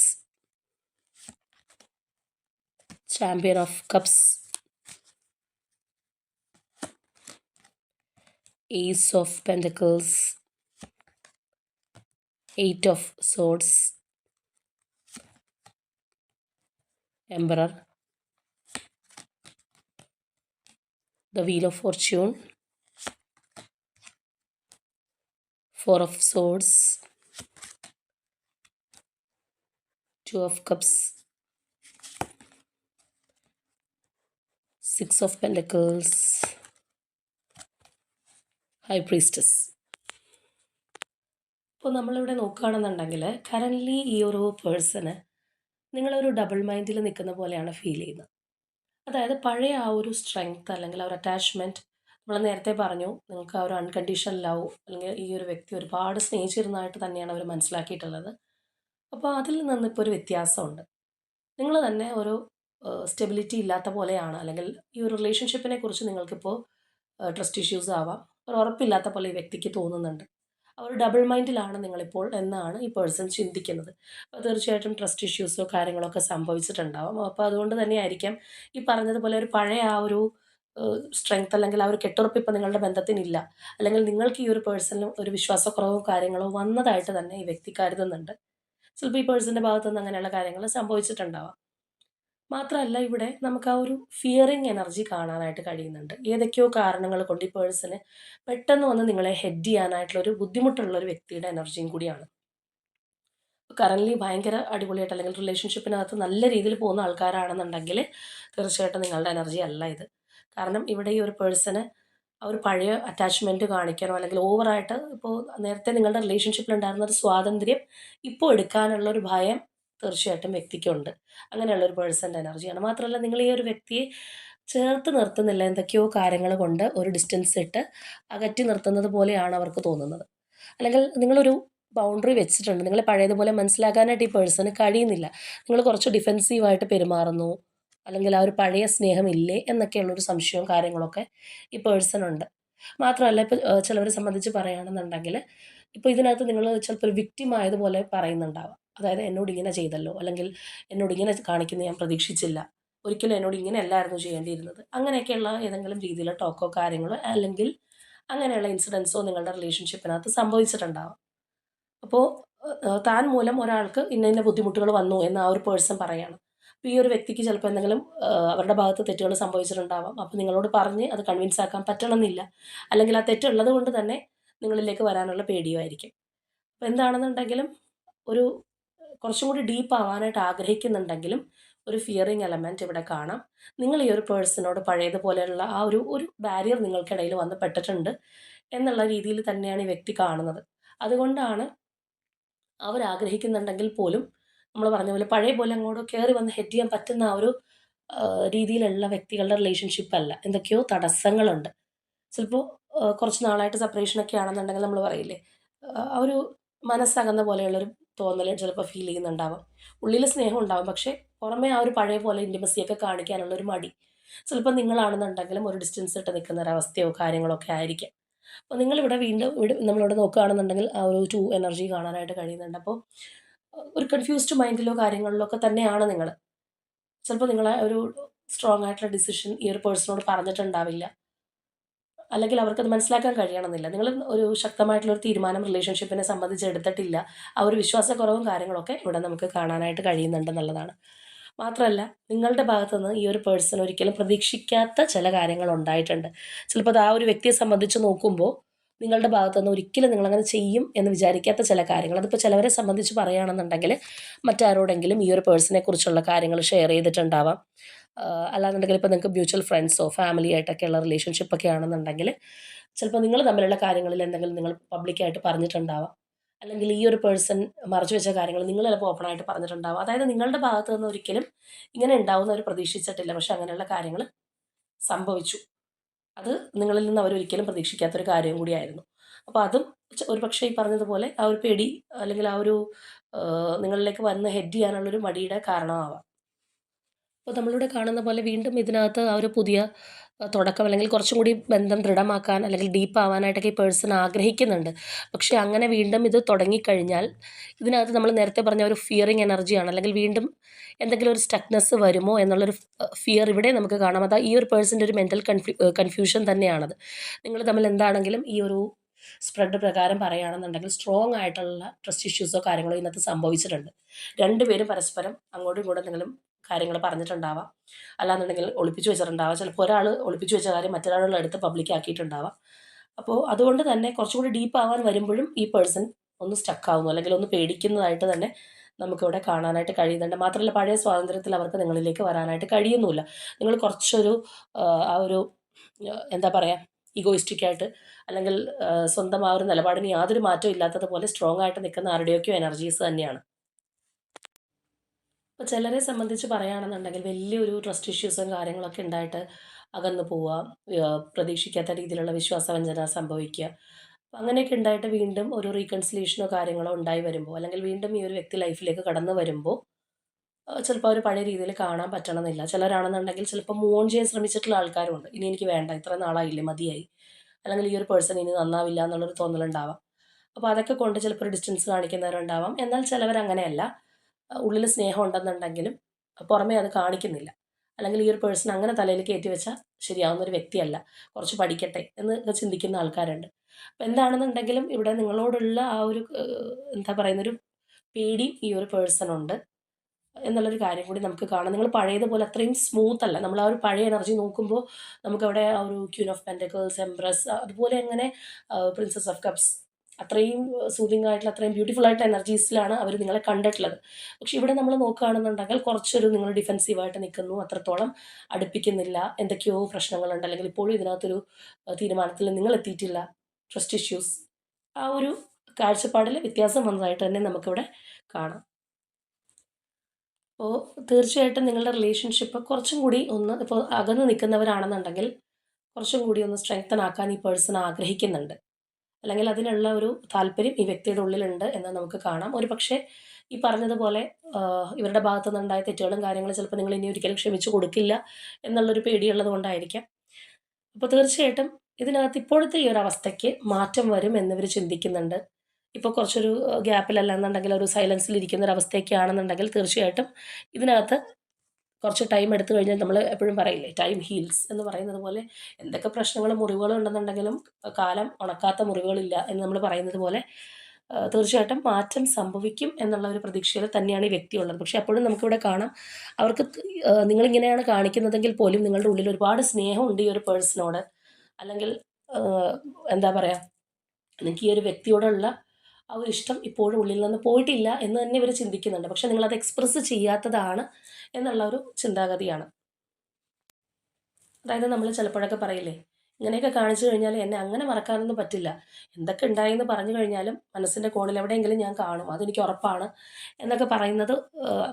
champion of cups ace of pentacles eight of swords emperor the wheel of fortune four of swords two of cups six of pentacles. High priestess ഇപ്പോൾ നമ്മളിവിടെ നോക്കുകയാണെന്നുണ്ടെങ്കിൽ currently ഈ ഒരു person നിങ്ങളൊരു double മൈൻഡിൽ നിൽക്കുന്ന പോലെയാണ് feel ചെയ്യുന്നത്. അതായത് പഴയ ആ ഒരു സ്ട്രെങ്ത് അല്ലെങ്കിൽ ആ ഒരു അറ്റാച്ച്മെന്റ് നമ്മൾ നേരത്തെ പറഞ്ഞു നിങ്ങൾക്ക് ആ ഒരു അൺകണ്ടീഷണൽ ലവ് അല്ലെങ്കിൽ ഈ ഒരു വ്യക്തി ഒരുപാട് സ്നേഹിച്ചിരുന്നതായിട്ട് തന്നെയാണ് അവർ മനസ്സിലാക്കിയിട്ടുള്ളത്. അപ്പോൾ അതിൽ നിന്ന് ഇപ്പോൾ ഒരു വ്യത്യാസമുണ്ട്. നിങ്ങൾ തന്നെ ഒരു സ്റ്റെബിലിറ്റി ഇല്ലാത്ത പോലെയാണ് അല്ലെങ്കിൽ ഈ ഒരു റിലേഷൻഷിപ്പിനെ കുറിച്ച് നിങ്ങൾക്കിപ്പോൾ ട്രസ്റ്റ് ഇഷ്യൂസ് ആവാം. ഒരു ഉറപ്പില്ലാത്ത പോലെ ഈ വ്യക്തിക്ക് തോന്നുന്നുണ്ട്. ഒരു ഡബിൾ മൈൻഡിലാണ് നിങ്ങളിപ്പോൾ എന്നാണ് ഈ പേഴ്സൺ ചിന്തിക്കുന്നത്. അപ്പോൾ തീർച്ചയായിട്ടും ട്രസ്റ്റ് ഇഷ്യൂസോ കാര്യങ്ങളൊക്കെ സംഭവിച്ചിട്ടുണ്ടാവും. അപ്പോൾ അതുകൊണ്ട് തന്നെയായിരിക്കാം ഈ പറഞ്ഞതുപോലെ ഒരു പഴയ ആ ഒരു സ്ട്രെങ്ത് അല്ലെങ്കിൽ ആ ഒരു കെട്ടുറപ്പ് ഇപ്പം നിങ്ങളുടെ ബന്ധത്തിനില്ല. അല്ലെങ്കിൽ നിങ്ങൾക്ക് ഈ ഒരു പേഴ്സണിലും ഒരു വിശ്വാസക്കുറവോ കാര്യങ്ങളോ വന്നതായിട്ട് തന്നെ ഈ വ്യക്തി കരുതുന്നുണ്ട്. ചിലപ്പോൾ ഈ പേഴ്സന്റെ ഭാഗത്തുനിന്ന് അങ്ങനെയുള്ള കാര്യങ്ങൾ സംഭവിച്ചിട്ടുണ്ടാവാം. മാത്രമല്ല ഇവിടെ നമുക്ക് ആ ഒരു ഫിയറിങ് എനർജി കാണാനായിട്ട് കഴിയുന്നുണ്ട്. ഏതൊക്കെയോ കാരണങ്ങൾ കൊണ്ട് ഈ പേഴ്സണ് പെട്ടെന്ന് വന്ന് നിങ്ങളെ ഹെഡ് ചെയ്യാനായിട്ടുള്ള ഒരു ബുദ്ധിമുട്ടുള്ള ഒരു വ്യക്തിയുടെ എനർജിയും കൂടിയാണ്. കറന്റ്ലി ഭയങ്കര അടിപൊളിയായിട്ട് അല്ലെങ്കിൽ റിലേഷൻഷിപ്പിനകത്ത് നല്ല രീതിയിൽ പോകുന്ന ആൾക്കാരാണെന്നുണ്ടെങ്കിൽ തീർച്ചയായിട്ടും നിങ്ങളുടെ എനർജി അല്ല ഇത്. കാരണം ഇവിടെ ഈ ഒരു പേഴ്സണ് ഒരു പഴയ അറ്റാച്ച്മെന്റ് കാണിക്കണോ. അല്ലെങ്കിൽ ഓവറായിട്ട് ഇപ്പോൾ നേരത്തെ നിങ്ങളുടെ റിലേഷൻഷിപ്പിൽ ഉണ്ടായിരുന്ന ഒരു സ്വാതന്ത്ര്യം ഇപ്പോൾ എടുക്കാനുള്ള ഒരു ഭയം തീർച്ചയായിട്ടും വ്യക്തിക്കുണ്ട്. അങ്ങനെയുള്ള ഒരു പേഴ്സന്റെ എനർജിയാണ് മാത്രമല്ല നിങ്ങൾ ഈ ഒരു വ്യക്തിയെ ചേർത്ത് നിർത്തുന്നില്ല. എന്തൊക്കെയോ കാര്യങ്ങൾ കൊണ്ട് ഒരു ഡിസ്റ്റൻസ് ഇട്ട് അകറ്റി നിർത്തുന്നത് പോലെയാണ് അവർക്ക് തോന്നുന്നത്. അല്ലെങ്കിൽ നിങ്ങളൊരു ബൗണ്ടറി വെച്ചിട്ടുണ്ട്. നിങ്ങളെ പഴയതുപോലെ മനസ്സിലാക്കാനായിട്ട് ഈ പേഴ്സണ് കഴിയുന്നില്ല. നിങ്ങൾ കുറച്ച് ഡിഫെൻസീവായിട്ട് പെരുമാറുന്നു. അല്ലെങ്കിൽ ആ ഒരു പഴയ സ്നേഹമില്ലേ എന്നൊക്കെയുള്ളൊരു സംശയവും കാര്യങ്ങളൊക്കെ ഈ പേഴ്സണുണ്ട് മാത്രമല്ല ഇപ്പോൾ ചിലവരെ സംബന്ധിച്ച് പറയുകയാണെന്നുണ്ടെങ്കിൽ ഇപ്പോൾ ഇതിനകത്ത് നിങ്ങൾ ചിലപ്പോൾ ഒരു വിക്റ്റിം ആയതുപോലെ പറയുന്നുണ്ടാവാം. അതായത് എന്നോട് ഇങ്ങനെ ചെയ്തല്ലോ അല്ലെങ്കിൽ എന്നോട് ഇങ്ങനെ കാണിക്കുന്ന ഞാൻ പ്രതീക്ഷിച്ചില്ല. ഒരിക്കലും എന്നോട് ഇങ്ങനെ അല്ലായിരുന്നു ചെയ്യേണ്ടിയിരുന്നത്. അങ്ങനെയൊക്കെയുള്ള ഏതെങ്കിലും രീതിയിലുള്ള ടോക്കോ കാര്യങ്ങളോ അല്ലെങ്കിൽ അങ്ങനെയുള്ള ഇൻസിഡൻസോ നിങ്ങളുടെ റിലേഷൻഷിപ്പിനകത്ത് സംഭവിച്ചിട്ടുണ്ടാവാം. അപ്പോൾ താൻ മൂലം ഒരാൾക്ക് ഇന്ന ഇന്ന ബുദ്ധിമുട്ടുകൾ വന്നു എന്ന് ആ ഒരു പേഴ്സൺ പറയാണ്. ഈ ഒരു വ്യക്തിക്ക് ചിലപ്പോൾ എന്തെങ്കിലും അവരുടെ ഭാഗത്ത് തെറ്റുകൾ സംഭവിച്ചിട്ടുണ്ടാവാം. അപ്പോൾ നിങ്ങളോട് പറഞ്ഞ് അത് കൺവിൻസ് ആക്കാൻ പറ്റണമെന്നില്ല. അല്ലെങ്കിൽ ആ തെറ്റുള്ളത് കൊണ്ട് തന്നെ നിങ്ങളിലേക്ക് വരാനുള്ള പേടിയോ ആയിരിക്കും. അപ്പോൾ എന്താണെന്നുണ്ടെങ്കിലും ഒരു കുറച്ചും കൂടി ഡീപ്പ് ആവാനായിട്ട് ആഗ്രഹിക്കുന്നുണ്ടെങ്കിലും ഒരു ഫിയറിങ് എലമെന്റ് ഇവിടെ കാണാം. നിങ്ങൾ ഈ ഒരു പേഴ്സണോട് പഴയതുപോലെയുള്ള ആ ഒരു ഒരു ബാരിയർ നിങ്ങൾക്കിടയിൽ വന്ന് പെട്ടിട്ടുണ്ട് എന്നുള്ള രീതിയിൽ തന്നെയാണ് ഈ വ്യക്തി കാണുന്നത്. അതുകൊണ്ടാണ് അവർ ആഗ്രഹിക്കുന്നുണ്ടെങ്കിൽ പോലും നമ്മൾ പറഞ്ഞ പോലെ പഴയ പോലെ അങ്ങോട്ട് കയറി വന്ന് ഹെഡ് ചെയ്യാൻ പറ്റുന്ന ആ ഒരു രീതിയിലുള്ള വ്യക്തികളുടെ റിലേഷൻഷിപ്പ് അല്ല. എന്തൊക്കെയോ തടസ്സങ്ങളുണ്ട്. ചിലപ്പോൾ കുറച്ച് നാളായിട്ട് സെപ്പറേഷനൊക്കെ ആണെന്നുണ്ടെങ്കിൽ നമ്മൾ പറയില്ലേ ആ ഒരു മനസ്സകന്ന പോലെയുള്ളൊരു തോന്നൽ ചിലപ്പോൾ ഫീൽ ചെയ്യുന്നുണ്ടാവാം. ഉള്ളിൽ സ്നേഹം ഉണ്ടാവും. പക്ഷേ പുറമേ ആ ഒരു പഴയ പോലെ ഇന്റിമസിയൊക്കെ കാണിക്കാനുള്ളൊരു മടി. ചിലപ്പോൾ നിങ്ങളാണെന്നുണ്ടെങ്കിലും ഒരു ഡിസ്റ്റൻസ് ഇട്ട് നിൽക്കുന്ന ഒരവസ്ഥയോ കാര്യങ്ങളോ ഒക്കെ ആയിരിക്കാം. അപ്പോൾ നിങ്ങളിവിടെ വീണ്ടും ഇവിടെ നമ്മളിവിടെ നോക്കുകയാണെന്നുണ്ടെങ്കിൽ ആ ഒരു ടു എനർജി കാണാനായിട്ട് കഴിയുന്നുണ്ട്. അപ്പോൾ ഒരു കൺഫ്യൂസ്ഡ് മൈൻഡിലോ കാര്യങ്ങളിലോ ഒക്കെ തന്നെയാണ് നിങ്ങൾ ചിലപ്പോൾ നിങ്ങളെ ഒരു സ്ട്രോങ് ആയിട്ടുള്ള ഡിസിഷൻ ഈ ഒരു പേഴ്സണോട് പറഞ്ഞിട്ടുണ്ടാവില്ല. അല്ലെങ്കിൽ അവർക്കത് മനസ്സിലാക്കാൻ കഴിയണമെന്നില്ല. നിങ്ങൾ ഒരു ശക്തമായിട്ടുള്ള ഒരു തീരുമാനം റിലേഷൻഷിപ്പിനെ സംബന്ധിച്ച് എടുത്തിട്ടില്ല. ആ ഒരു വിശ്വാസക്കുറവും കാര്യങ്ങളൊക്കെ ഇവിടെ നമുക്ക് കാണാനായിട്ട് കഴിയുന്നുണ്ടെന്നുള്ളതാണ് മാത്രമല്ല നിങ്ങളുടെ ഭാഗത്തു നിന്ന് ഈ ഒരു പേഴ്സൺ ഒരിക്കലും പ്രതീക്ഷിക്കാത്ത ചില കാര്യങ്ങൾ ഉണ്ടായിട്ടുണ്ട്. ചിലപ്പോൾ അത് ആ ഒരു വ്യക്തിയെ സംബന്ധിച്ച് നോക്കുമ്പോൾ നിങ്ങളുടെ ഭാഗത്തുനിന്ന് ഒരിക്കലും നിങ്ങളങ്ങനെ ചെയ്യും എന്ന് വിചാരിക്കാത്ത ചില കാര്യങ്ങൾ. അതിപ്പോൾ ചിലവരെ സംബന്ധിച്ച് പറയുകയാണെന്നുണ്ടെങ്കിൽ മറ്റാരോടെങ്കിലും ഈ ഒരു പേഴ്സണെ കുറിച്ചുള്ള കാര്യങ്ങൾ ഷെയർ ചെയ്തിട്ടുണ്ടാവാം. അല്ലാന്നുണ്ടെങ്കിൽ ഇപ്പോൾ നിങ്ങൾക്ക് മ്യൂച്വൽ ഫ്രണ്ട്സോ ഫാമിലി ആയിട്ടൊക്കെയുള്ള റിലേഷൻഷിപ്പ് ഒക്കെ ആണെന്നുണ്ടെങ്കിൽ ചിലപ്പോൾ നിങ്ങൾ തമ്മിലുള്ള കാര്യങ്ങളിൽ എന്തെങ്കിലും നിങ്ങൾ പബ്ലിക്കായിട്ട് പറഞ്ഞിട്ടുണ്ടാവാം. അല്ലെങ്കിൽ ഈ ഒരു പേഴ്സൺ മറച്ചു വെച്ച കാര്യങ്ങൾ നിങ്ങൾ ചിലപ്പോൾ ഓപ്പണായിട്ട് പറഞ്ഞിട്ടുണ്ടാവും. അതായത് നിങ്ങളുടെ ഭാഗത്തു നിന്ന് ഒരിക്കലും ഇങ്ങനെ ഉണ്ടാവുന്ന അവർ പ്രതീക്ഷിച്ചിട്ടില്ല. പക്ഷെ അങ്ങനെയുള്ള കാര്യങ്ങൾ സംഭവിച്ചു. അത് നിങ്ങളിൽ നിന്ന് അവരൊരിക്കലും പ്രതീക്ഷിക്കാത്തൊരു കാര്യം കൂടിയായിരുന്നു. അപ്പോൾ അതും ഒരു പക്ഷേ ഈ പറഞ്ഞതുപോലെ ആ ഒരു പേടി അല്ലെങ്കിൽ ആ ഒരു നിങ്ങളിലേക്ക് വന്ന് ഹെഡ് ചെയ്യാനുള്ളൊരു മടിയുടെ കാരണമാവാം. അപ്പോൾ നമ്മളിവിടെ കാണുന്ന പോലെ വീണ്ടും ഇതിനകത്ത് ആ ഒരു പുതിയ തുടക്കം അല്ലെങ്കിൽ കുറച്ചും കൂടി ബന്ധം ദൃഢമാക്കാൻ അല്ലെങ്കിൽ ഡീപ്പ് ആവാനായിട്ടൊക്കെ ഈ പേഴ്സൺ ആഗ്രഹിക്കുന്നുണ്ട്. പക്ഷേ അങ്ങനെ വീണ്ടും ഇത് തുടങ്ങിക്കഴിഞ്ഞാൽ ഇതിനകത്ത് നമ്മൾ നേരത്തെ പറഞ്ഞ ഒരു ഫിയറിങ് എനർജിയാണ് അല്ലെങ്കിൽ വീണ്ടും എന്തെങ്കിലും ഒരു സ്റ്റക്നെസ് വരുമോ എന്നുള്ളൊരു ഫിയർ ഇവിടെ നമുക്ക് കാണാം. അതാ ഈ ഒരു പേഴ്സന്റെ ഒരു മെന്റൽ കൺഫ്യൂ കൺഫ്യൂഷൻ തന്നെയാണത്. നിങ്ങൾ തമ്മിൽ എന്താണെങ്കിലും ഈ ഒരു സ്പ്രെഡ് പ്രകാരം പറയുകയാണെന്നുണ്ടെങ്കിൽ സ്ട്രോങ് ആയിട്ടുള്ള ട്രസ്റ്റ് ഇഷ്യൂസോ കാര്യങ്ങളോ ഇന്നത്തെ സംഭവിച്ചിട്ടുണ്ട്. രണ്ടുപേരും പരസ്പരം അങ്ങോട്ടും ഇങ്ങോട്ടും എന്തെങ്കിലും കാര്യങ്ങൾ പറഞ്ഞിട്ടുണ്ടാവാം. അല്ലാന്നുണ്ടെങ്കിൽ ഒളിപ്പിച്ചു വെച്ചിട്ടുണ്ടാവാം. ചിലപ്പോൾ ഒരാൾ ഒളിപ്പിച്ചു വെച്ച കാര്യം മറ്റൊരാളുടെ അടുത്ത് പബ്ലിക് ആക്കിയിട്ടുണ്ടാവാം. അപ്പോൾ അതുകൊണ്ട് തന്നെ കുറച്ചുകൂടി ഡീപ്പ് ആവാൻ വരുമ്പോഴും ഈ പേഴ്സൺ ഒന്ന് സ്റ്റക്ക് ആവുന്നു. അല്ലെങ്കിൽ ഒന്ന് പേടിക്കുന്നതായിട്ട് തന്നെ നമുക്കിവിടെ കാണാനായിട്ട് കഴിയുന്നുണ്ട്. മാത്രമല്ല പഴയ സ്വാതന്ത്ര്യത്തിൽ അവർക്ക് നിങ്ങളിലേക്ക് വരാനായിട്ട് കഴിയുന്നില്ല നിങ്ങൾ കുറച്ചൊരു ആ, ഒരു എന്താ പറയുക ഈഗോയിസ്റ്റിക് ആയിട്ട് അല്ലെങ്കിൽ സ്വന്തം ആ ഒരു നിലപാടിന് യാതൊരു മാറ്റവും ഇല്ലാത്തതുപോലെ സ്ട്രോങ് ആയിട്ട് നിൽക്കുന്ന ആരുടെയൊക്കെയോ എനർജീസ് തന്നെയാണ്. ഇപ്പോൾ ചിലരെ സംബന്ധിച്ച് പറയുകയാണെന്നുണ്ടെങ്കിൽ വലിയൊരു ട്രസ്റ്റ് ഇഷ്യൂസും കാര്യങ്ങളൊക്കെ ഉണ്ടായിട്ട് അകന്നു പോവുക പ്രതീക്ഷിക്കാത്ത രീതിയിലുള്ള വിശ്വാസവഞ്ചന സംഭവിക്കുക. അങ്ങനെയൊക്കെ ഉണ്ടായിട്ട് വീണ്ടും ഒരു റീകൺസിലേഷനോ കാര്യങ്ങളോ ഉണ്ടായി വരുമ്പോൾ അല്ലെങ്കിൽ വീണ്ടും ഈ ഒരു വ്യക്തി ലൈഫിലേക്ക് കടന്നു വരുമ്പോൾ ചിലപ്പോൾ അവർ പഴയ രീതിയിൽ കാണാൻ പറ്റണമെന്നില്ല. ചിലരാണെന്നുണ്ടെങ്കിൽ ചിലപ്പോൾ മൂൺ ചെയ്യാൻ ശ്രമിച്ചിട്ടുള്ള ആൾക്കാരുണ്ട്. ഇനി എനിക്ക് വേണ്ട ഇത്ര നാളായില്ലേ മതിയായി. അല്ലെങ്കിൽ ഈ ഒരു പേഴ്സൺ ഇനി നന്നാവില്ല എന്നുള്ളൊരു തോന്നലുണ്ടാവാം. അപ്പോൾ അതൊക്കെ കൊണ്ട് ചിലപ്പോൾ ഡിസ്റ്റൻസ് കാണിക്കുന്നവരുണ്ടാവാം. എന്നാൽ ചിലവർ അങ്ങനെയല്ല ഉള്ളിൽ സ്നേഹം ഉണ്ടെന്നുണ്ടെങ്കിലും പുറമേ അത് കാണിക്കുന്നില്ല. അല്ലെങ്കിൽ ഈ ഒരു പേഴ്സൺ അങ്ങനെ തലയിൽ കയറ്റി വെച്ചാൽ ശരിയാവുന്ന ഒരു വ്യക്തിയല്ല. കുറച്ച് പഠിക്കട്ടെ എന്ന് ചിന്തിക്കുന്ന ആൾക്കാരുണ്ട്. അപ്പം എന്താണെന്നുണ്ടെങ്കിലും ഇവിടെ നിങ്ങളോടുള്ള ആ ഒരു എന്താ പറയുന്നൊരു പേടി ഈ ഒരു പേഴ്സൺ ഉണ്ട്. എന്നുള്ളൊരു കാര്യം കൂടി നമുക്ക് കാണാം. നിങ്ങൾ പഴയതുപോലെ അത്രയും സ്മൂത്ത് അല്ല. നമ്മൾ ആ ഒരു പഴയ എനർജി നോക്കുമ്പോൾ നമുക്കവിടെ ആ ഒരു ക്യൂൻ ഓഫ് പെന്റക്കിൾസ് എംബ്രസ് അതുപോലെ അങ്ങനെ പ്രിൻസസ് ഓഫ് കപ്സ് അത്രയും സൂതിങ് ആയിട്ടുള്ള അത്രയും ബ്യൂട്ടിഫുൾ ആയിട്ട് എനർജീസിലാണ് അവർ നിങ്ങളെ കണ്ടിട്ടുള്ളത്. പക്ഷെ ഇവിടെ നമ്മൾ നോക്കുകയാണെന്നുണ്ടെങ്കിൽ കുറച്ചൊരു നിങ്ങൾ ഡിഫെൻസീവായിട്ട് നിൽക്കുന്നു അത്രത്തോളം അടുപ്പിക്കുന്നില്ല എന്തൊക്കെയോ പ്രശ്നങ്ങളുണ്ട്. അല്ലെങ്കിൽ ഇപ്പോഴും ഇതിനകത്തൊരു തീരുമാനത്തിൽ നിങ്ങൾ എത്തിയിട്ടില്ല ട്രസ്റ്റ് ഇഷ്യൂസ് ആ ഒരു കാഴ്ചപ്പാടിൽ വ്യത്യാസം വന്നതായിട്ട് തന്നെ നമുക്കിവിടെ കാണാം. അപ്പോൾ തീർച്ചയായിട്ടും നിങ്ങളുടെ റിലേഷൻഷിപ്പ് കുറച്ചും കൂടി ഒന്ന് ഇപ്പോൾ അകന്ന് നിൽക്കുന്നവരാണെന്നുണ്ടെങ്കിൽ കുറച്ചും കൂടി ഒന്ന് സ്ട്രെങ്തൻ ആക്കാൻ ഈ പേഴ്സൺ ആഗ്രഹിക്കുന്നുണ്ട്. അല്ലെങ്കിൽ അതിനുള്ള ഒരു താല്പര്യം ഈ വ്യക്തിയുടെ ഉള്ളിലുണ്ട് എന്ന് നമുക്ക് കാണാം. ഒരു പക്ഷേ ഈ പറഞ്ഞതുപോലെ ഇവരുടെ ഭാഗത്തു നിന്നുണ്ടായ തെറ്റുകളും കാര്യങ്ങളും ചിലപ്പോൾ നിങ്ങൾ ഇനി ഒരിക്കലും ക്ഷമിച്ചു കൊടുക്കില്ല എന്നുള്ളൊരു പേടിയുള്ളത് കൊണ്ടായിരിക്കാം. അപ്പോൾ തീർച്ചയായിട്ടും ഇതിനകത്ത് ഇപ്പോഴത്തെ ഈ ഒരു അവസ്ഥയ്ക്ക് മാറ്റം വരും എന്നിവർ ചിന്തിക്കുന്നുണ്ട്. ഇപ്പോൾ കുറച്ചൊരു ഗ്യാപ്പിലല്ല എന്നുണ്ടെങ്കിൽ ഒരു സൈലൻസിൽ ഇരിക്കുന്ന ഒരു അവസ്ഥയൊക്കെ ആണെന്നുണ്ടെങ്കിൽ തീർച്ചയായിട്ടും ഇതിനകത്ത് കുറച്ച് ടൈം എടുത്തു കഴിഞ്ഞാൽ നമ്മൾ എപ്പോഴും പറയില്ലേ ടൈം ഹീൽസ് എന്ന് പറയുന്നത് പോലെ എന്തൊക്കെ പ്രശ്നങ്ങളും മുറിവുകളും ഉണ്ടെന്നുണ്ടെങ്കിലും കാലം ഉണക്കാത്ത മുറിവുകളില്ല എന്ന് നമ്മൾ പറയുന്നത് പോലെ തീർച്ചയായിട്ടും മാറ്റം സംഭവിക്കും എന്നുള്ള ഒരു പ്രതീക്ഷയിൽ തന്നെയാണ് ഈ വ്യക്തി ഉള്ളത്. പക്ഷേ അപ്പോഴും നമുക്കിവിടെ കാണാം അവർക്ക് നിങ്ങളിങ്ങനെയാണ് കാണിക്കുന്നതെങ്കിൽ പോലും നിങ്ങളുടെ ഉള്ളിൽ ഒരുപാട് സ്നേഹമുണ്ട് ഈ ഒരു പേഴ്സണോട് അല്ലെങ്കിൽ എന്താ പറയുക നിങ്ങൾക്ക് ഈ ഒരു വ്യക്തിയോടുള്ള ആ ഒരു ഇഷ്ടം ഇപ്പോഴും ഉള്ളിൽ നിന്ന് പോയിട്ടില്ല എന്ന് തന്നെ ഇവർ ചിന്തിക്കുന്നുണ്ട്. പക്ഷെ നിങ്ങളത് എക്സ്പ്രസ് ചെയ്യാത്തതാണ് എന്നുള്ള ഒരു ചിന്താഗതിയാണ്. അതായത് നമ്മൾ ചിലപ്പോഴൊക്കെ പറയില്ലേ ഇങ്ങനെയൊക്കെ കാണിച്ചു കഴിഞ്ഞാൽ എന്നെ അങ്ങനെ മറക്കാനൊന്നും പറ്റില്ല. എന്തൊക്കെ ഉണ്ടായെന്ന് പറഞ്ഞു കഴിഞ്ഞാലും മനസ്സിന്റെ കോണിൽ എവിടെയെങ്കിലും ഞാൻ കാണും. അതെനിക്ക് ഉറപ്പാണ് എന്നൊക്കെ പറയുന്നത്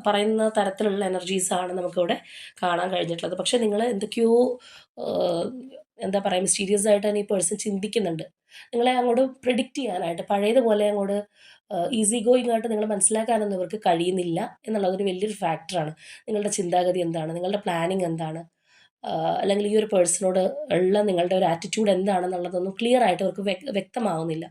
പറയുന്ന തരത്തിലുള്ള എനർജീസാണ് നമുക്കിവിടെ കാണാൻ കഴിഞ്ഞിട്ടുള്ളത്. പക്ഷേ നിങ്ങൾ എന്തൊക്കെയോ എന്താ പറയുക മിസ്റ്റീരിയസ് ആയിട്ട് തന്നെ ഈ പേഴ്സൺ ചിന്തിക്കുന്നുണ്ട്. നിങ്ങളെ അങ്ങോട്ട് പ്രിഡിക്റ്റ് ചെയ്യാനായിട്ട് പഴയതുപോലെ അങ്ങോട്ട് ഈസി ഗോയിങ് ആയിട്ട് നിങ്ങൾ മനസ്സിലാക്കാനൊന്നും ഇവർക്ക് കഴിയുന്നില്ല എന്നുള്ളതൊരു വലിയൊരു ഫാക്ടറാണ് നിങ്ങളുടെ ചിന്താഗതി എന്താണ്? നിങ്ങളുടെ പ്ലാനിങ് എന്താണ്? അല്ലെങ്കിൽ ഈ ഒരു പേഴ്സണോട് ഉള്ള നിങ്ങളുടെ ഒരു ആറ്റിറ്റ്യൂഡ് എന്താണെന്നുള്ളതൊന്നും ക്ലിയർ ആയിട്ട് അവർക്ക് വ്യക്തമാവുന്നില്ല.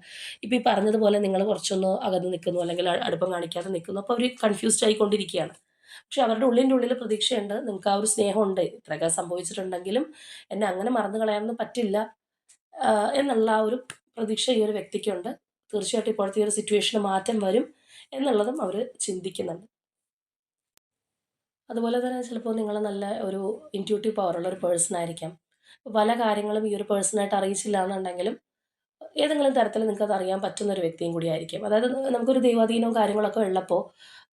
ഇപ്പോൾ ഈ പറഞ്ഞതുപോലെ നിങ്ങൾ കുറച്ചൊന്ന് അകന്ന് നിൽക്കുന്നു അല്ലെങ്കിൽ അടുപ്പം കാണിക്കാതെ നിൽക്കുന്നു അപ്പോൾ അവർ കൺഫ്യൂസ്ഡ് ആയിക്കൊണ്ടിരിക്കുകയാണ്. പക്ഷെ അവരുടെ ഉള്ളിന്റെ ഉള്ളിൽ പ്രതീക്ഷയുണ്ട്. നിങ്ങൾക്ക് ആ ഒരു സ്നേഹമുണ്ട്. ഇത്രയൊക്കെ സംഭവിച്ചിട്ടുണ്ടെങ്കിലും എന്നെ അങ്ങനെ മറന്നു കളയാനൊന്നും പറ്റില്ല എന്നുള്ള ആ ഒരു പ്രതീക്ഷ ഈ ഒരു വ്യക്തിക്കുണ്ട്. തീർച്ചയായിട്ടും ഇപ്പോഴത്തെ ഈ ഒരു സിറ്റുവേഷന് മാറ്റം വരും എന്നുള്ളതും അവർ ചിന്തിക്കുന്നുണ്ട്. അതുപോലെ തന്നെ ചിലപ്പോൾ നിങ്ങൾ നല്ല ഒരു ഇന്റ്യൂട്ടീവ് പവറുള്ള ഒരു പേഴ്സൺ ആയിരിക്കാം. പല കാര്യങ്ങളും ഈ ഒരു പേഴ്സണായിട്ട് അറിയിച്ചില്ല എന്നുണ്ടെങ്കിലും ഏതെങ്കിലും തരത്തിൽ നിങ്ങൾക്ക് അറിയാൻ പറ്റുന്ന ഒരു വ്യക്തിയും കൂടി ആയിരിക്കും. അതായത് നമുക്കൊരു ദൈവാധീനവും കാര്യങ്ങളൊക്കെ ഉള്ളപ്പോൾ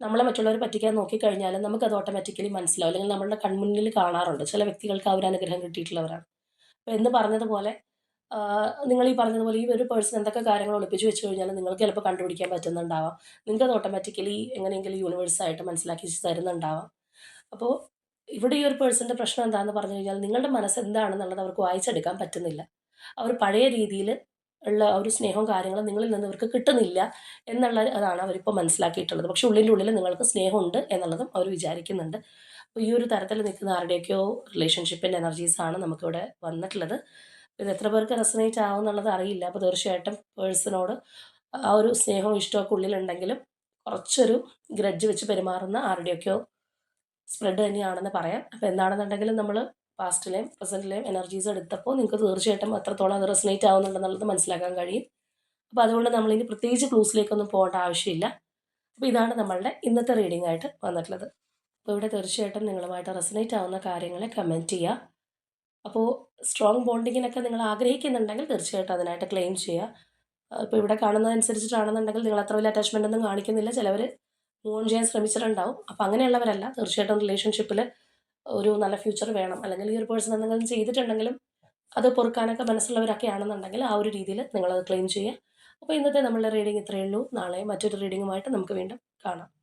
നമ്മളെ മറ്റുള്ളവർ പറ്റിക്കാൻ നോക്കിക്കഴിഞ്ഞാൽ നമുക്കത് ഓട്ടോമാറ്റിക്കലി മനസ്സിലാവും. അല്ലെങ്കിൽ നമ്മളുടെ കൺമുന്നിൽ കാണാറുണ്ട്. ചില വ്യക്തികൾക്ക് ഒരു അനുഗ്രഹം കിട്ടിയിട്ടുള്ളവരാണ്. അപ്പോൾ എന്ന് പറഞ്ഞതുപോലെ നിങ്ങൾ ഈ പറഞ്ഞതുപോലെ ഈ ഒരു പേഴ്സൺ എന്തൊക്കെ കാര്യങ്ങൾ ഒളിപ്പിച്ച് വെച്ച് കഴിഞ്ഞാൽ നിങ്ങൾക്ക് ചിലപ്പോൾ കണ്ടുപിടിക്കാൻ പറ്റുന്നുണ്ടാവാം. നിങ്ങൾക്ക് അത് ഓട്ടോമാറ്റിക്കലി എങ്ങനെയെങ്കിലും യൂണിവേഴ്സായിട്ട് മനസ്സിലാക്കി തരുന്നുണ്ടാവാം. അപ്പോൾ ഇവിടെ ഈ ഒരു പേഴ്സന്റെ പ്രശ്നം എന്താണെന്ന് പറഞ്ഞു കഴിഞ്ഞാൽ നിങ്ങളുടെ മനസ്സ് എന്താണെന്നുള്ളത് അവർക്ക് വായിച്ചെടുക്കാൻ പറ്റുന്നില്ല. അവർ പഴയ രീതിയിൽ ഉള്ള ഒരു സ്നേഹവും കാര്യങ്ങളും നിങ്ങളിൽ നിന്ന് ഇവർക്ക് കിട്ടുന്നില്ല എന്നുള്ള അതാണ് അവരിപ്പോൾ മനസ്സിലാക്കിയിട്ടുള്ളത്. പക്ഷെ ഉള്ളിന്റെ ഉള്ളിൽ നിങ്ങൾക്ക് സ്നേഹമുണ്ട് എന്നുള്ളതും അവർ വിചാരിക്കുന്നുണ്ട്. അപ്പോൾ ഈ ഒരു തരത്തിൽ നിൽക്കുന്ന ആരുടെയൊക്കെയോ റിലേഷൻഷിപ്പിന്റെ എനർജീസാണ് നമുക്കിവിടെ വന്നിട്ടുള്ളത്. ഇത് എത്ര പേർക്ക് റെസനേറ്റ് ആവും എന്നുള്ളത് അറിയില്ല. അപ്പോൾ തീർച്ചയായിട്ടും പേഴ്സണോട് ആ ഒരു സ്നേഹവും ഇഷ്ടമൊക്കെ ഉള്ളിലുണ്ടെങ്കിലും കുറച്ചൊരു ഗ്രഡ്ജ് വെച്ച് പെരുമാറുന്ന ആരുടെയൊക്കെയോ സ്പ്രെഡ് തന്നെയാണെന്ന് പറയാം. അപ്പോൾ എന്താണെന്നുണ്ടെങ്കിലും നമ്മൾ പാസ്റ്റിലെയും പ്രസന്റിലെയും എനർജീസ് എടുത്തപ്പോൾ നിങ്ങൾക്ക് തീർച്ചയായിട്ടും എത്രത്തോളം അത് റെസനേറ്റ് ആവുന്നുണ്ടെന്നുള്ളത് മനസ്സിലാക്കാൻ കഴിയും. അപ്പോൾ അതുകൊണ്ട് നമ്മൾ ഇനി പ്രത്യേകിച്ച് ക്ലൂസിലേക്കൊന്നും പോകേണ്ട ആവശ്യമില്ല. അപ്പോൾ ഇതാണ് നമ്മളുടെ ഇന്നത്തെ റീഡിംഗ് ആയിട്ട് വന്നിട്ടുള്ളത്. അപ്പോൾ ഇവിടെ തീർച്ചയായിട്ടും നിങ്ങളുമായിട്ട് റെസനേറ്റ് ആവുന്ന കാര്യങ്ങളെ കമന്റ് ചെയ്യുക. അപ്പോൾ സ്ട്രോങ് ബോണ്ടിങ്ങിനൊക്കെ നിങ്ങൾ ആഗ്രഹിക്കുന്നുണ്ടെങ്കിൽ തീർച്ചയായിട്ടും അതിനായിട്ട് ക്ലെയിം ചെയ്യുക. ഇപ്പോൾ ഇവിടെ കാണുന്നതനുസരിച്ചിട്ടാണെന്നുണ്ടെങ്കിൽ നിങ്ങൾ അത്ര വലിയ അറ്റാച്ച്മെന്റ് ഒന്നും കാണിക്കുന്നില്ല. ചിലവർ മൂൺ ചെയ്യാൻ ശ്രമിച്ചിട്ടുണ്ടാവും. അപ്പോൾ അങ്ങനെയുള്ളവരല്ല. തീർച്ചയായിട്ടും റിലേഷൻഷിപ്പിൽ ഒരു നല്ല ഫ്യൂച്ചർ വേണം. അല്ലെങ്കിൽ ഈ ഒരു പേഴ്സൺ എന്തെങ്കിലും ചെയ്തിട്ടുണ്ടെങ്കിലും അത് പൊറുക്കാനൊക്കെ മനസ്സുള്ളവരൊക്കെ ആണെന്നുണ്ടെങ്കിൽ ആ ഒരു രീതിയിൽ നിങ്ങളത് ക്ലെയിം ചെയ്യുക. അപ്പോൾ ഇന്നത്തെ നമ്മളുടെ റീഡിംഗ് ഇത്രയേ ഉള്ളൂ. നാളെ മറ്റൊരു റീഡിങ്ങുമായിട്ട് നമുക്ക് വീണ്ടും കാണാം.